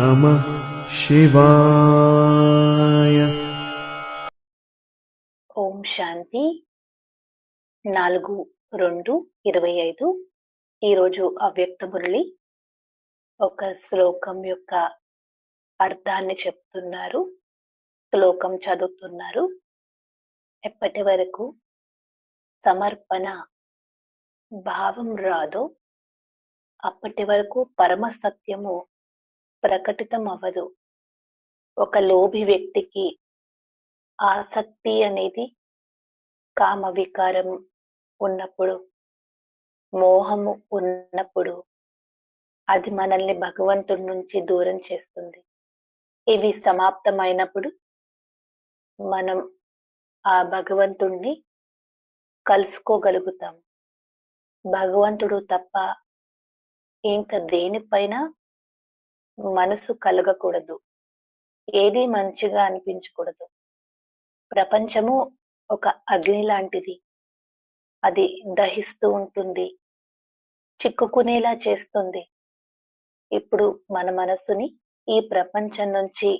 నమ శివాయ. ఓం శాంతి. నాలుగు రెండు ఇరవై ఐదు. ఈరోజు అవ్యక్త మురళి ఒక శ్లోకం యొక్క అర్థాన్ని చెప్తున్నారు. శ్లోకం చదువుతున్నారు. ఎప్పటి వరకు సమర్పణ భావం రాదో అప్పటి వరకు పరమ సత్యము ప్రకటితం అవ్వదు ఒక లోభి వ్యక్తికి ఆసక్తి అనేది కామ వికారం ఉన్నప్పుడు మోహము ఉన్నప్పుడు అది మనల్ని భగవంతుడి నుంచి దూరం చేస్తుంది. ఇవి సమాప్తమైనప్పుడు మనం ఆ భగవంతుణ్ణి కలుసుకోగలుగుతాం. భగవంతుడు తప్ప ఇంకా దేనిపైన మనసు కలగకూడదు. ఏది మంచిగా అనిపించకూడదు. ప్రపంచము ఒక అగ్ని లాంటిది. అది దహిస్తూ ఉంటుంది. చిక్కుకునేలా చేస్తుంది. ఇప్పుడు మన మనసుని ఈ ప్రపంచం నుంచి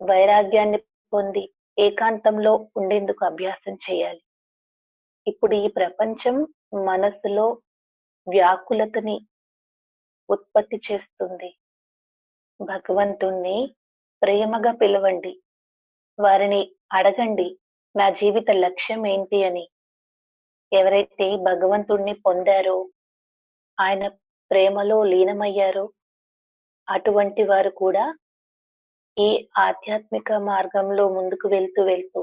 వైరాగ్యాన్ని పొంది ఏకాంతంలో ఉండేందుకు అభ్యాసం చేయాలి. ఇప్పుడు ఈ ప్రపంచం మనసులో వ్యాకులతని ఉత్పత్తి చేస్తుంది. భగవంతుణ్ణి ప్రేమగా పిలవండి. వారిని అడగండి నా జీవిత లక్ష్యం ఏంటి అని. ఎవరైతే భగవంతుణ్ణి పొందారో ఆయన ప్రేమలో లీనమయ్యారో అటువంటి వారు కూడా ఈ ఆధ్యాత్మిక మార్గంలో ముందుకు వెళ్తూ వెళ్తూ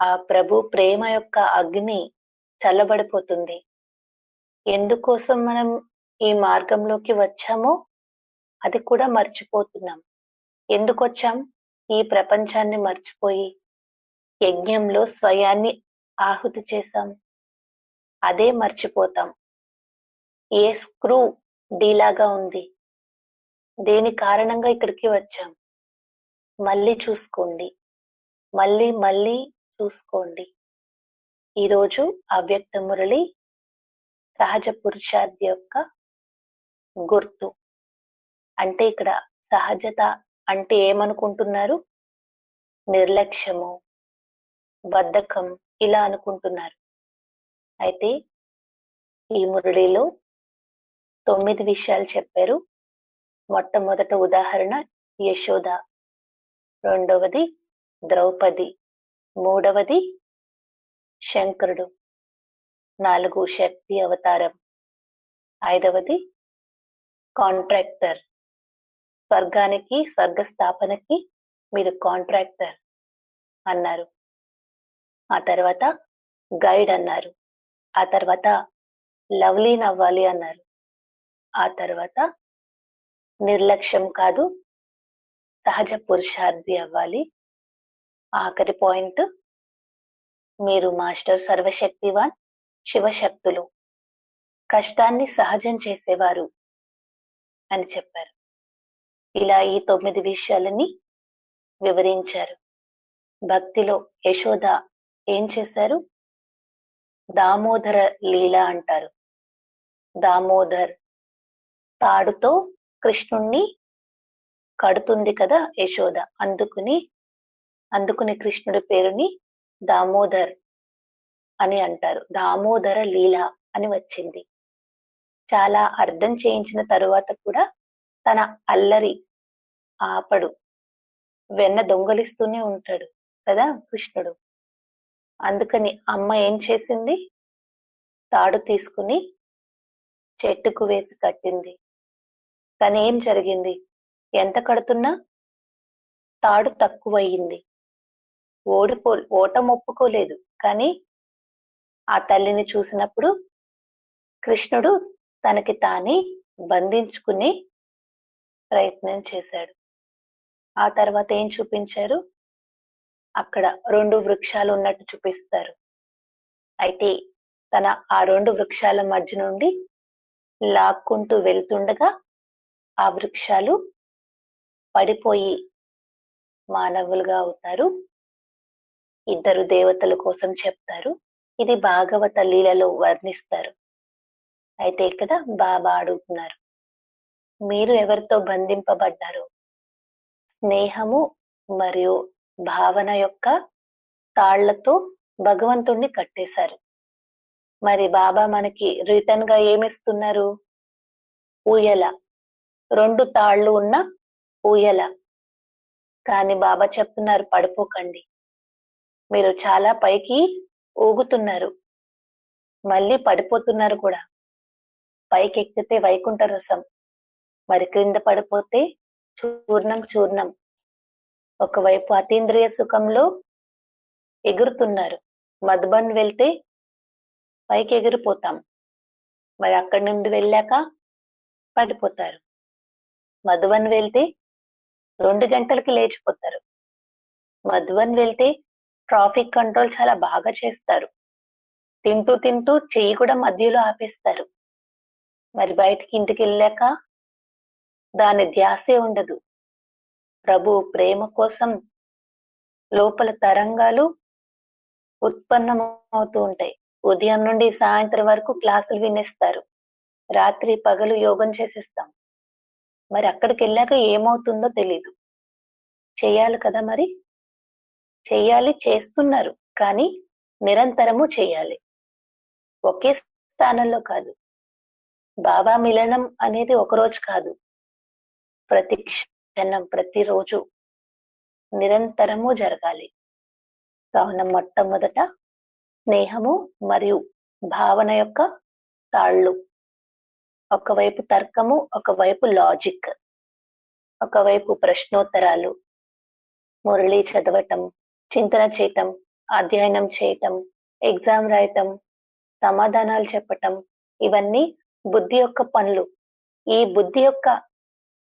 ఆ ప్రభు ప్రేమ యొక్క అగ్ని చల్లబడిపోతుంది. ఎందుకోసం మనం ఈ మార్గంలోకి వచ్చామో అది కూడా మర్చిపోతున్నాం. ఎందుకు వచ్చాం ఈ ప్రపంచాన్ని మర్చిపోయి యజ్ఞంలో స్వయాన్ని ఆహుతి చేశాం. అదే మర్చిపోతాం. ఏ స్క్రూ డీలాగా ఉంది? దేని కారణంగా ఇక్కడికి వచ్చాం? మళ్ళీ చూసుకోండి. మళ్ళీ మళ్ళీ చూసుకోండి. ఈరోజు అవ్యక్త మురళి సహజ పురుషార్థి యొక్క గుర్తు. అంటే ఇక్కడ సహజత అంటే ఏమనుకుంటున్నారు? నిర్లక్ష్యము బద్ధకం ఇలా అనుకుంటున్నారు. అయితే ఈ మురళిలో తొమ్మిది విషయాలు చెప్పారు. మొట్టమొదట ఉదాహరణ యశోద రెండవది ద్రౌపది మూడవది శంకరుడు నాలుగు శక్తి అవతారం ఐదవది కాంట్రాక్టర్. స్వర్గానికి స్వర్గ స్థాపనకి మీరు కాంట్రాక్టర్ అన్నారు. ఆ తర్వాత గైడ్ అన్నారు. ఆ తర్వాత లవ్లీ నవ్వాలి అన్నారు. ఆ తర్వాత నిర్లక్ష్యం కాదు సహజ పురుషార్థి అవ్వాలి. ఆఖరి పాయింట్ మీరు మాస్టర్ సర్వశక్తివాన్ శివశక్తులు. కష్టాన్ని సహజం చేసేవారు. అని చెప్పారు. ఇలా ఈ తొమ్మిది విషయాలని వివరించారు. భక్తిలో యశోద ఏం చేశారు? దామోదర లీల అంటారు. దామోదర్ తాడుతో కృష్ణుణ్ణి కడుతుంది కదా యశోద. అందుకుని అందుకుని కృష్ణుడి పేరుని దామోదర్ అని అంటారు. దామోదర లీల అని వచ్చింది. చాలా అర్థం చేయించిన తరువాత కూడా తన అల్లరి ఆపడు. వెన్న దొంగలిస్తూనే ఉంటాడు కదా కృష్ణుడు. అందుకని అమ్మ ఏం చేసింది? తాడు తీసుకుని చెట్టుకు వేసి కట్టింది. కానీ ఏం జరిగింది? ఎంత కడుతున్నా తాడు తక్కువయ్యింది ఓడిపో ఓటం ఒప్పుకోలేదు కానీ ఆ తల్లిని చూసినప్పుడు కృష్ణుడు తనకి తానే బంధించుకునే ప్రయత్నం చేశాడు. ఆ తర్వాత ఏం చూపించారు? అక్కడ రెండు వృక్షాలు ఉన్నట్టు చూపిస్తారు. అయితే తన ఆ రెండు వృక్షాల మధ్య నుండి లాక్కుంటూ వెళ్తుండగా ఆ వృక్షాలు పడిపోయి మానవులుగా అవుతారు. ఇద్దరు దేవతల కోసం చెప్తారు. ఇది భాగవత లీలలో వర్ణిస్తారు. అయితే ఇక్కడ బాబా అడుగుతున్నారు. మీరు ఎవరితో బంధింపబడ్డారు? స్నేహము మరియు భావన యొక్క తాళ్ళతో భగవంతుణ్ణి కట్టేశారు. మరి బాబా మనకి రిటర్న్గా ఏమిస్తున్నారు? ఊయల. రెండు తాళ్ళు ఉన్న ఊయల. కానీ బాబా చెప్తున్నారు పడిపోకండి. మీరు చాలా పైకి ఊగుతున్నారు. మళ్ళీ పడిపోతున్నారు కూడా. పైకెక్కితే వైకుంఠ రసం. మరి క్రింద పడిపోతే చూర్ణం చూర్ణం. ఒకవైపు అతీంద్రియ సుఖంలో ఎగురుతున్నారు. మధుబన్ వెళ్తే పైకి ఎగిరిపోతాం మరి అక్కడి నుండి వెళ్ళాక పడిపోతారు. మధువన్ వెళ్తే రెండు గంటలకి లేచిపోతారు. మధువన్ వెళ్తే ట్రాఫిక్ కంట్రోల్ చాలా బాగా చేస్తారు. తింటూ తింటూ చెయ్యి కూడా మధ్యలో ఆపేస్తారు. మరి బయటికి ఇంటికి వెళ్ళాక దాని ధ్యాసే ఉండదు. ప్రభు ప్రేమ కోసం లోపల తరంగాలు ఉత్పన్నమవుతూ ఉంటాయి. ఉదయం నుండి సాయంత్రం వరకు క్లాసులు వినేస్తారు. రాత్రి పగలు యోగం చేసేస్తాం. మరి అక్కడికి వెళ్ళాక ఏమవుతుందో తెలీదు. చెయ్యాలి కదా మరి? చెయ్యాలి చేస్తున్నారు. కానీ నిరంతరము చేయాలి. ఒకే స్థానంలో కాదు. బాబా మిలనం అనేది ఒకరోజు కాదు. ప్రతి క్షణం ప్రతిరోజు నిరంతరము జరగాలి. కావున మొట్టమొదట స్నేహము మరియు భావన యొక్క తాళ్ళు. ఒకవైపు తర్కము ఒకవైపు లాజిక్. ఒకవైపు ప్రశ్నోత్తరాలు. మురళి చదవటం చింతన చేయటం అధ్యయనం చేయటం ఎగ్జామ్ రాయటం సమాధానాలు చెప్పటం ఇవన్నీ బుద్ధి యొక్క పనులు. ఈ బుద్ధి యొక్క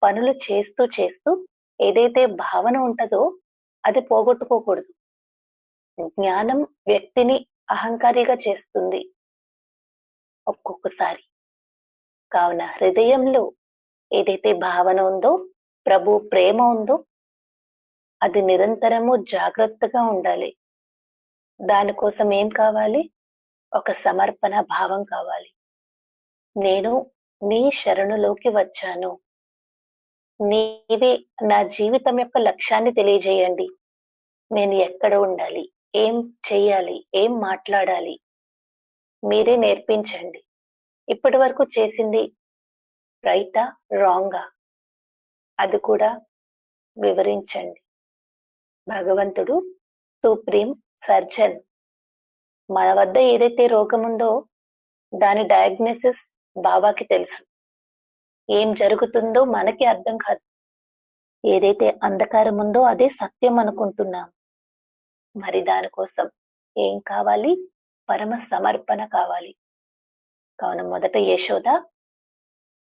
పనులు చేస్తూ చేస్తూ ఏదైతే భావన ఉంటుందో అది పోగొట్టుకోకూడదు. జ్ఞానం వ్యక్తిని అహంకారిగా చేస్తుంది. ఒక్కొక్కసారి. కావున హృదయంలో ఏదైతే భావన ఉందో ప్రభు ప్రేమ ఉందో అది నిరంతరము జాగ్రత్తగా ఉండాలి. దానికోసం ఏం కావాలి? ఒక సమర్పణ భావం కావాలి. నేను నీ శరణులోకి వచ్చాను. నీవే నా జీవితం యొక్క లక్ష్యాన్ని తెలియజేయండి. నేను ఎక్కడ ఉండాలి? ఏం చేయాలి? ఏం మాట్లాడాలి? మీరే నేర్పించండి. ఇప్పటి వరకు చేసింది రైటా రాంగా అది కూడా వివరించండి. భగవంతుడు సుప్రీం సర్జన్. మన వద్ద ఏదైతే రోగం ఉందో దాని డయాగ్నోసిస్ బాబాకి తెలుసు. ఏం జరుగుతుందో మనకి అర్థం కాదు. ఏదైతే అంధకారం ఉందో అదే సత్యం అనుకుంటున్నాం. మరి దానికోసం ఏం కావాలి? పరమ సమర్పణ కావాలి. కావున మొదట యశోద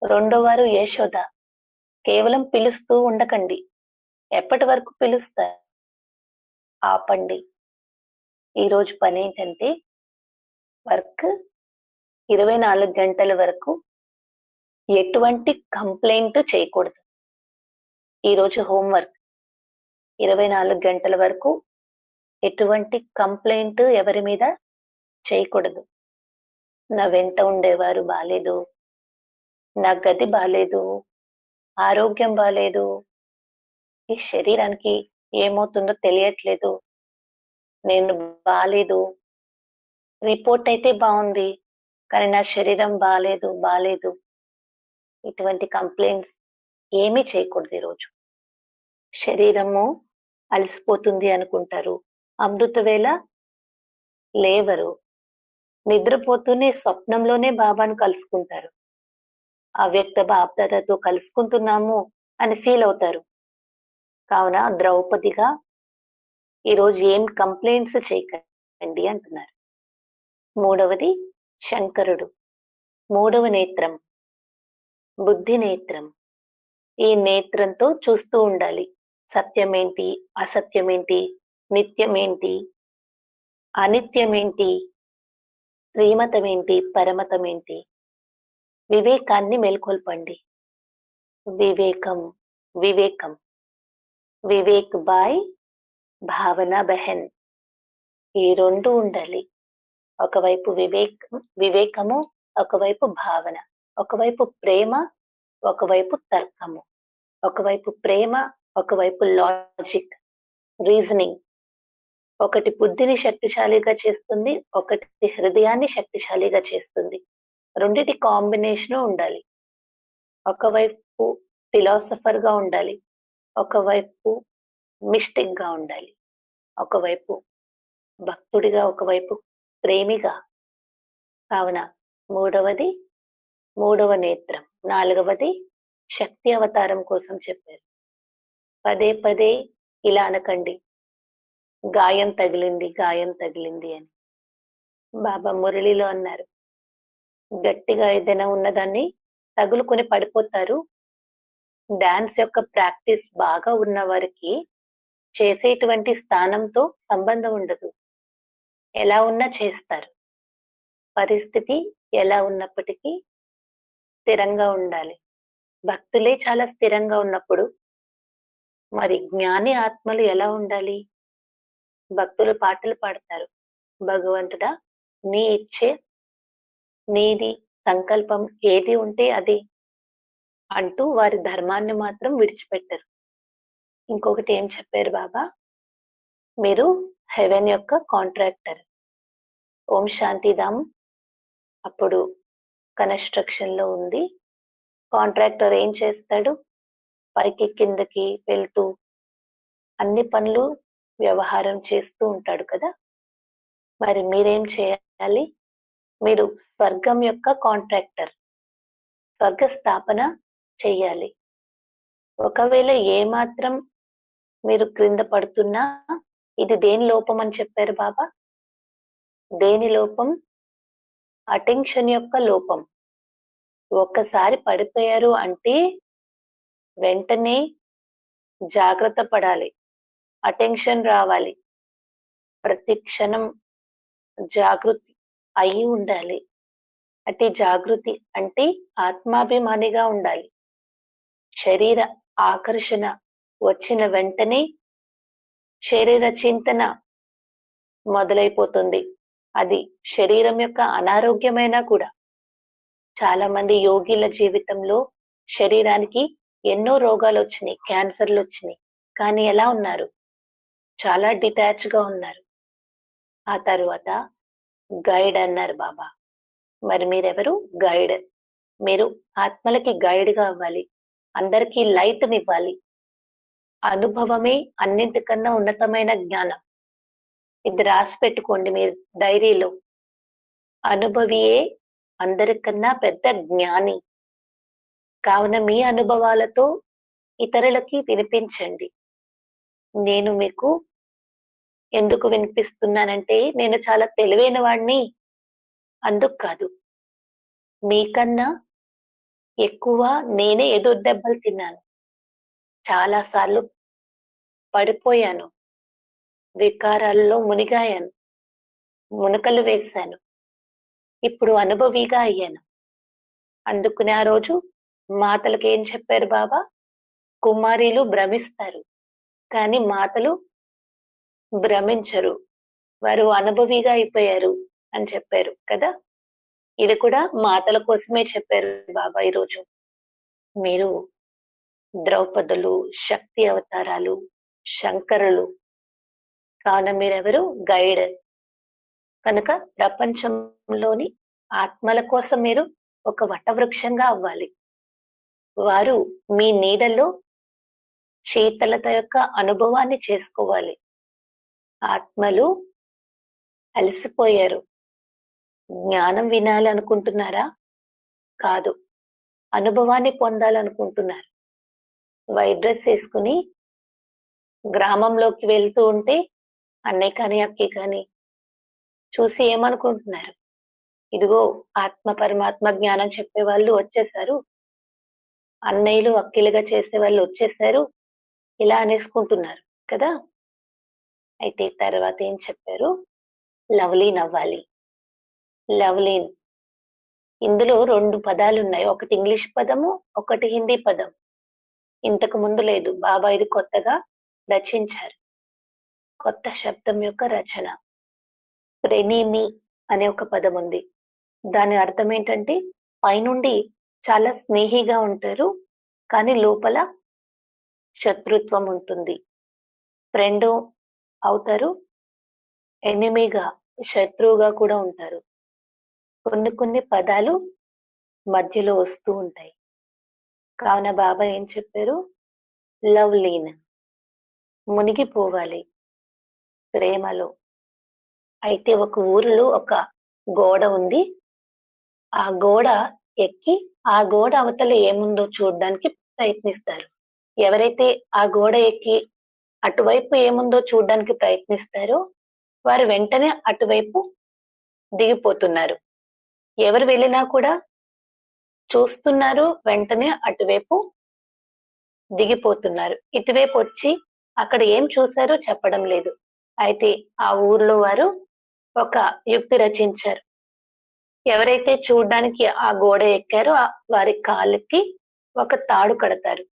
రెండో వారు యశోద. కేవలం పిలుస్తూ ఉండకండి. ఎప్పటి వరకు పిలుస్తారు? ఆపండి. ఈరోజు పని ఏంటంటే వర్క్ ఇరవై నాలుగు గంటల వరకు ఎటువంటి కంప్లైంట్ చేయకూడదు. ఈరోజు హోంవర్క్. ఇరవై నాలుగు గంటల వరకు ఎటువంటి కంప్లైంట్ ఎవరి మీద చేయకూడదు. నా వెంట ఉండేవారు బాగాలేదు నా గది బాగాలేదు ఆరోగ్యం బాగాలేదు ఈ శరీరానికి ఏమవుతుందో తెలియట్లేదు. నేను బాగాలేదు రిపోర్ట్ అయితే బాగుంది. కానీ నా శరీరం బాగాలేదు బాగాలేదు ఇటువంటి కంప్లైంట్స్ ఏమీ చేయకూడదు ఈరోజు శరీరము అలసిపోతుంది అనుకుంటారు. అమృత వేళ లేవరు. నిద్రపోతూనే స్వప్నంలోనే బాబాను కలుసుకుంటారు. అవ్యక్త బాప్దాదతో కలుసుకుంటున్నాము అని ఫీల్ అవుతారు. కావున ద్రౌపదిగా ఈరోజు ఏం కంప్లైంట్స్ చేయకండి అంటున్నారు. మూడవది శంకరుడు. మూడవ నేత్రం. బుద్ధి నేత్రం. ఈ నేత్రంతో చూస్తూ ఉండాలి. సత్యమేంటి? అసత్యమేంటి? నిత్యమేంటి? అనిత్యమేంటి? శ్రీమతమేంటి పరమతమేంటి? వివేకాన్ని మేల్కొల్పండి. వివేకం వివేకం. వివేక్ బాయ్ భావన బెహన్. ఈ రెండు ఉండాలి. ఒకవైపు వివేక్ వివేకము ఒకవైపు భావన ఒకవైపు ప్రేమ ఒకవైపు తర్కము ఒకవైపు ప్రేమ ఒకవైపు లాజిక్ రీజనింగ్ ఒకటి బుద్ధిని శక్తిశాలిగా చేస్తుంది ఒకటి హృదయాన్ని శక్తిశాలిగా చేస్తుంది. రెండిటి కాంబినేషన్ ఉండాలి. ఒకవైపు ఫిలాసఫర్గా ఉండాలి ఒకవైపు మిస్టిక్గా ఉండాలి ఒకవైపు భక్తుడిగా ఒకవైపు ప్రేమిగా కావున మూడవది మూడవ నేత్రం నాలుగవది శక్తి అవతారం కోసం చెప్పారు. పదే పదే ఇలా అనకండి గాయం తగిలింది గాయం తగిలింది అని. బాబా మురళిలో అన్నారు గట్టిగా ఏదైనా ఉన్నదాన్ని తగులుకొని పడిపోతారు. డాన్స్ యొక్క ప్రాక్టీస్ బాగా ఉన్న వారికి చేసేటువంటి స్థానంతో సంబంధం ఉండదు. ఎలా ఉన్నా చేస్తారు. పరిస్థితి ఎలా ఉన్నప్పటికీ స్థిరంగా ఉండాలి. భక్తులే చాలా స్థిరంగా ఉన్నప్పుడు మరి జ్ఞాని ఆత్మలు ఎలా ఉండాలి? భక్తులు పాటలు పాడతారు. భగవంతుడా నీ ఇచ్చే నీది సంకల్పం ఏది ఉంటే అది అంటూ వారి ధర్మాన్ని మాత్రం విడిచిపెట్టరు. ఇంకొకటి ఏం చెప్పారు బాబా? మీరు హెవెన్ యొక్క కాంట్రాక్టర్. ఓం శాంతిధామ్ అప్పుడు కన్స్ట్రక్షన్లో ఉంది. కాంట్రాక్టర్ ఏం చేస్తాడు? పైకి కిందకి వెళ్తూ అన్ని పనులు వ్యవహారం చేస్తూ ఉంటాడు కదా? మరి మీరేం చేయాలి? మీరు స్వర్గం యొక్క కాంట్రాక్టర్. స్వర్గ స్థాపన చెయ్యాలి ఒకవేళ ఏమాత్రం మీరు క్రింద పడుతున్నా ఇది దేని లోపం అని చెప్పారు బాబా? దేని లోపం? అటెన్షన్ యొక్క లోపం. ఒక్కసారి పడిపోయారు అంటే వెంటనే జాగ్రత్త పడాలి. అటెన్షన్ రావాలి. ప్రతి క్షణం జాగృతి అయి ఉండాలి. అంటే జాగృతి అంటే ఆత్మాభిమానిగా ఉండాలి. శరీర ఆకర్షణ వచ్చిన వెంటనే శరీర చింతన మొదలైపోతుంది. అది శరీరం యొక్క అనారోగ్యమైన కూడా. చాలా మంది యోగిల జీవితంలో శరీరానికి ఎన్నో రోగాలు వచ్చినాయి క్యాన్సర్లు వచ్చినాయి కానీ ఎలా ఉన్నారు? చాలా డిటాచ్గా ఉన్నారు. ఆ తర్వాత గైడ్ అన్నారు బాబా. మరి మీరెవరు? గైడ్. మీరు ఆత్మలకి గైడ్గా అవ్వాలి. అందరికీ లైట్ ఇవ్వాలి అనుభవమే అన్నింటికన్నా ఉన్నతమైన జ్ఞానం. ఇది రాసి పెట్టుకోండి మీరు డైరీలో. అనుభవియే అందరికన్నా పెద్ద జ్ఞాని. కావున మీ అనుభవాలతో ఇతరులకి వినిపించండి. నేను మీకు ఎందుకు వినిపిస్తున్నానంటే నేను చాలా తెలివైన వాడిని అందుకు కాదు. మీకన్నా ఎక్కువ నేనే ఎదురు దెబ్బలు తిన్నాను. చాలా సార్లు పడిపోయాను. వికారాల్లో మునిగాయాను. మునకలు వేశాను. ఇప్పుడు అనుభవిగా అయ్యాను. అందుకునే ఆ రోజు మాతలకు ఏం చెప్పారు బాబా? కుమారీలు భ్రమిస్తారు కానీ మాతలు భ్రమించరు. వారు అనుభవిగా అయిపోయారు అని చెప్పారు కదా? ఇది కూడా మాతల కోసమే చెప్పారు బాబా ఈరోజు మీరు ద్రౌపదులు శక్తి అవతారాలు శంకరులు. కావున మీరెవరు? గైడ్. కనుక ప్రపంచంలోని ఆత్మల కోసం మీరు ఒక వటవృక్షంగా అవ్వాలి. వారు మీ నీడలో శీతలత యొక్క అనుభవాన్ని చేసుకోవాలి. ఆత్మలు అలసిపోయారు. జ్ఞానం వినాలనుకుంటున్నారా? కాదు. అనుభవాన్ని పొందాలనుకుంటున్నారు. వైట్ డ్రెస్ వేసుకుని గ్రామంలోకి వెళ్తూ ఉంటే అన్నయ్య కానీ అక్కి కానీ చూసి ఏమనుకుంటున్నారు? ఇదిగో ఆత్మ పరమాత్మ జ్ఞానం చెప్పే వాళ్ళు వచ్చేసారు. అన్నయ్యలు అక్కిలుగా చేసే వాళ్ళు వచ్చేసారు. ఇలా అనేసుకుంటున్నారు కదా? అయితే తర్వాత ఏం చెప్పారు? లవ్లీన్ అవ్వాలి లవ్లీన్. ఇందులో రెండు పదాలు ఉన్నాయి ఒకటి ఇంగ్లీష్ పదము ఒకటి హిందీ పదం. ఇంతకు ముందు లేదు. బాబా ఇది కొత్తగా రచించారు. కొత్త శబ్దం యొక్క రచన. ప్రెనిమి అనే ఒక పదం ఉంది. దాని అర్థం ఏంటంటే పైనుండి చాలా స్నేహిగా ఉంటారు కానీ లోపల శత్రుత్వం ఉంటుంది. ఫ్రెండ్ అవుతారు ఎనిమిగా శత్రువుగా కూడా ఉంటారు. కొన్ని కొన్ని పదాలు మధ్యలో వస్తూ ఉంటాయి. కావున బాబా ఏం చెప్పారు? Love lean. మునిగిపోవాలి ప్రేమలో. అయితే ఒక ఊరిలో ఒక గోడ ఉంది. ఆ గోడ ఎక్కి ఆ గోడ అవతల ఏముందో చూడడానికి ప్రయత్నిస్తారు. ఎవరైతే ఆ గోడ ఎక్కి అటువైపు ఏముందో చూడడానికి ప్రయత్నిస్తారో వారు వెంటనే అటువైపు దిగిపోతున్నారు. ఎవరు వెళ్ళినా కూడా చూస్తున్నారు వెంటనే అటువైపు దిగిపోతున్నారు. ఇటువైపు వచ్చి అక్కడ ఏం చూశారో చెప్పడం లేదు. అయితే ఆ ఊర్లో వారు ఒక యుక్తి రచించారు. ఎవరైతే చూడడానికి ఆ గోడ ఎక్కారో వారి కాళ్ళకి ఒక తాడు కడతారు.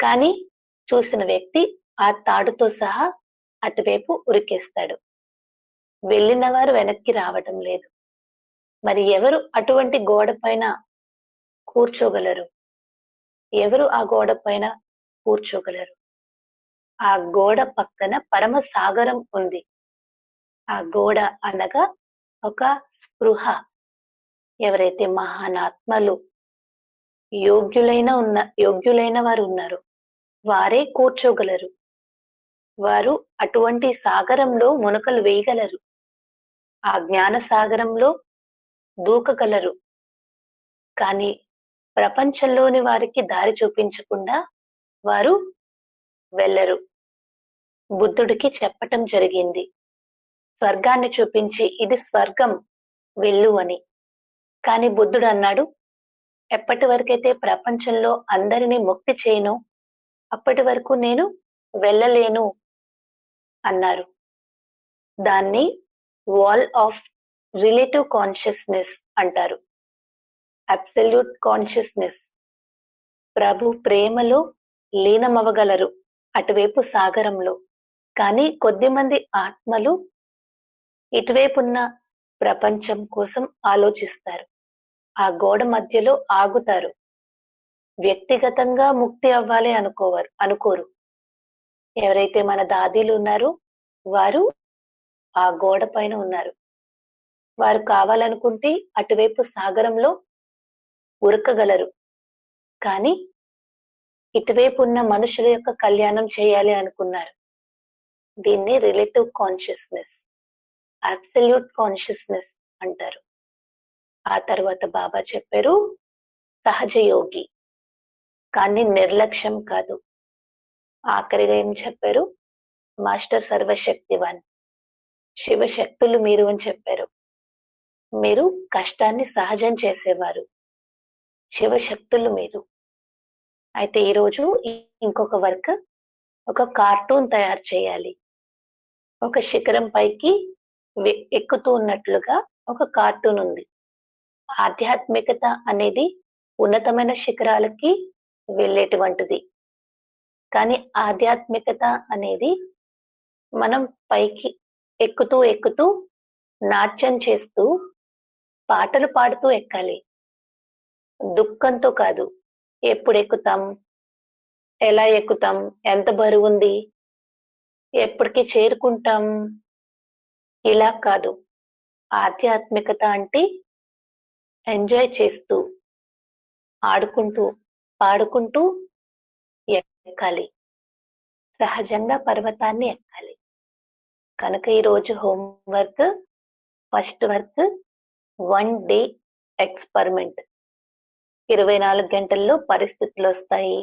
కానీ చూసిన వ్యక్తి ఆ తాడుతో సహా అటువైపు ఉరికేస్తాడు. వెళ్ళిన వారు వెనక్కి రావటం లేదు. మరి ఎవరు అటువంటి గోడ పైన కూర్చోగలరు. ఎవరు ఆ గోడ పైన కూర్చోగలరు? ఆ గోడ పక్కన పరమ సాగరం ఉంది. ఆ గోడ అనగా ఒక స్పృహ. ఎవరైతే మహానాత్మలు యోగ్యులైన ఉన్న యోగ్యులైన వారు ఉన్నారు వారే కూర్చోగలరు. వారు అటువంటి సాగరంలో మునకలు వేయగలరు. ఆ జ్ఞాన సాగరంలో దూకగలరు. కానీ ప్రపంచంలోని వారికి దారి చూపించకుండా వారు వెళ్ళరు. బుద్ధుడికి చెప్పటం జరిగింది. స్వర్గాన్ని చూపించి ఇది స్వర్గం వెళ్ళు అని. కానీ బుద్ధుడు అన్నాడు ఎప్పటి వరకైతే ప్రపంచంలో అందరినీ ముక్తి చేయను అప్పటి వరకు నేను వెళ్ళలేను అన్నారు. దాన్ని వాల్ ఆఫ్ రిలేటివ్ కాన్షియస్నెస్ అంటారు. Absolute consciousness. ప్రభు ప్రేమలో లీనమవగలరు అటువైపు సాగరంలో. కానీ కొద్దిమంది ఆత్మలు ఇటువైపున్న ప్రపంచం కోసం ఆలోచిస్తారు. ఆ గోడ మధ్యలో ఆగుతారు. వ్యక్తిగతంగా ముక్తి అవ్వాలి అనుకోవారు అనుకోరు. ఎవరైతే మన దాదీలు ఉన్నారో వారు ఆ గోడ పైన ఉన్నారు. వారు కావాలనుకుంటే అటువైపు సాగరంలో ఉరకగలరు. కానీ ఇటువైపు ఉన్న మనుషుల యొక్క కళ్యాణం చేయాలి అనుకున్నారు. దీన్ని రిలేటివ్ కాన్షియస్నెస్ అబ్సల్యూట్ కాన్షియస్నెస్ అంటారు. ఆ తర్వాత బాబా చెప్పారు సహజ యోగి. కానీ నిర్లక్ష్యం కాదు. ఆఖరిగా ఏం చెప్పారు? మాస్టర్ సర్వశక్తివాన్. శివశక్తులు మీరు అని చెప్పారు. మీరు కష్టాన్ని సహజం చేసేవారు. శివశక్తులు మీరు. అయితే ఈరోజు ఇంకొక వర్క్ ఒక కార్టూన్ తయారు చేయాలి. ఒక శిఖరం పైకి ఎక్కుతూ ఉన్నట్లుగా ఒక కార్టూన్ ఉంది. ఆధ్యాత్మికత అనేది ఉన్నతమైన శిఖరాలకి వెళ్ళేటువంటిది. కానీ ఆధ్యాత్మికత అనేది మనం పైకి ఎక్కుతూ ఎక్కుతూ నాట్యం చేస్తూ పాటలు పాడుతూ ఎక్కాలి. దుఃఖంతో కాదు. ఎప్పుడు ఎక్కుతాం ఎలా ఎక్కుతాం? ఎంత బరువు ఉంది ఎప్పటికి చేరుకుంటాం? ఇలా కాదు. ఆధ్యాత్మికత అంటే ఎంజాయ్ చేస్తూ ఆడుకుంటూ పాడుకుంటూ ఎక్కాలి. సహజంగా పర్వతాన్ని ఎక్కాలి. కనుక ఈరోజు homework first work one day experiment. ఇరవై నాలుగు గంటల్లో పరిస్థితులు వస్తాయి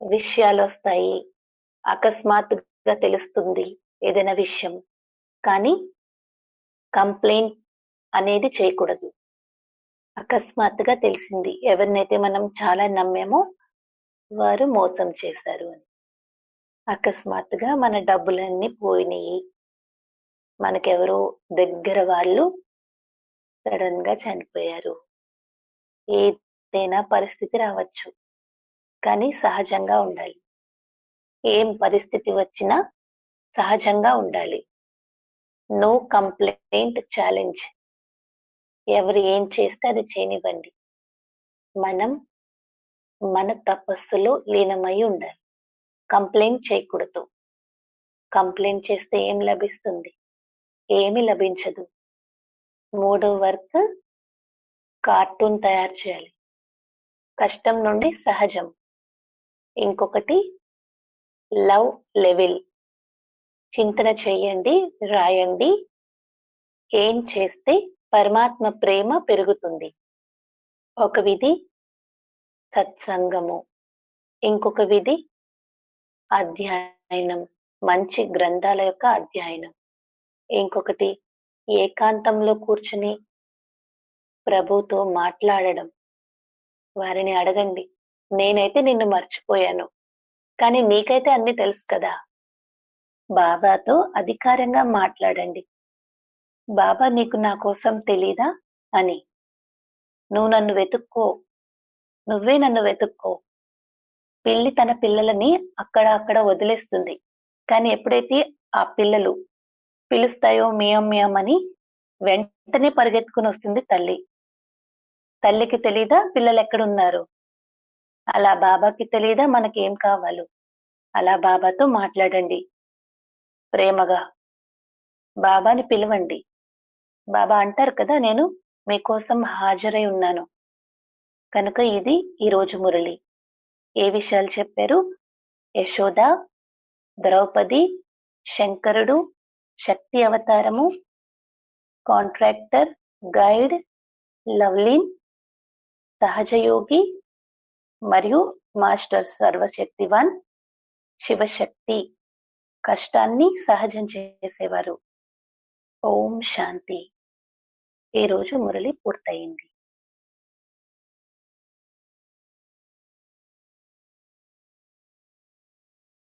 విషయాలు వస్తాయి అకస్మాత్తుగా తెలుస్తుంది ఏదైనా విషయం. కానీ కంప్లైంట్ అనేది చేయకూడదు. అకస్మాత్తుగా తెలిసింది ఎవరినైతే మనం చాలా నమ్మామో వారు మోసం చేశారు అని. అకస్మాత్తుగా మన డబ్బులన్నీ పోయినాయి. మనకెవరో దగ్గర వాళ్ళు సడన్గా చనిపోయారు ఏదైనా పరిస్థితి రావచ్చు. కానీ సహజంగా ఉండాలి. ఏం పరిస్థితి వచ్చినా సహజంగా ఉండాలి. No complaint challenge. ఎవరు ఏం చేస్తే అది చేయనివ్వండి. మనం మన తపస్సులో లీనమై ఉండాలి. కంప్లైంట్ చేయకూడదు. కంప్లైంట్ చేస్తే ఏం లభిస్తుంది? ఏమి లభించదు. మూడో వర్క్ కార్టూన్ తయారు చేయాలి. కష్టం నుండి సహజం. ఇంకొకటి లవ్ లెవెల్. చింతన చెయ్యండి రాయండి. ఏం చేస్తే పరమాత్మ ప్రేమ పెరుగుతుంది? ఒక విధి సత్సంగము. ఇంకొక విధి అధ్యయనం. మంచి గ్రంథాల యొక్క అధ్యయనం. ఇంకొకటి ఏకాంతంలో కూర్చుని ప్రభుతో మాట్లాడడం. వారిని అడగండి. నేనైతే నిన్ను మర్చిపోయాను. కానీ నీకైతే అన్ని తెలుసు కదా. బాబాతో అధికారంగా మాట్లాడండి. బాబా నీకు నా కోసం తెలీదా? అని. నువ్వు నన్ను వెతుక్కో. నువ్వే నన్ను వెతుక్కో. పిల్లి తన పిల్లలని అక్కడ అక్కడ వదిలేస్తుంది. కానీ ఎప్పుడైతే ఆ పిల్లలు పిలుస్తాయో మియం మియం అని వెంటనే పరిగెత్తుకుని వస్తుంది తల్లి. తల్లికి తెలీదా? పిల్లలు ఎక్కడున్నారు? అలా బాబాకి తెలీదా? మనకేం కావాలో? అలా బాబాతో మాట్లాడండి. ప్రేమగా. బాబాని పిలవండి. బాబా అంటారు కదా నేను మీకోసం హాజరై ఉన్నాను. కనుక ఇది ఈరోజు మురళి. ఏ విషయాలు చెప్పారు? యశోద ద్రౌపది శంకరుడు శక్తి అవతారము కాంట్రాక్టర్ గైడ్ లవ్లీన్ సహజయోగి మరియు మాస్టర్ సర్వశక్తివాన్ శివశక్తి కష్టాన్ని సహజం చేసేవారు. ఓం శాంతి. ఈరోజు మురళి పూర్తయింది.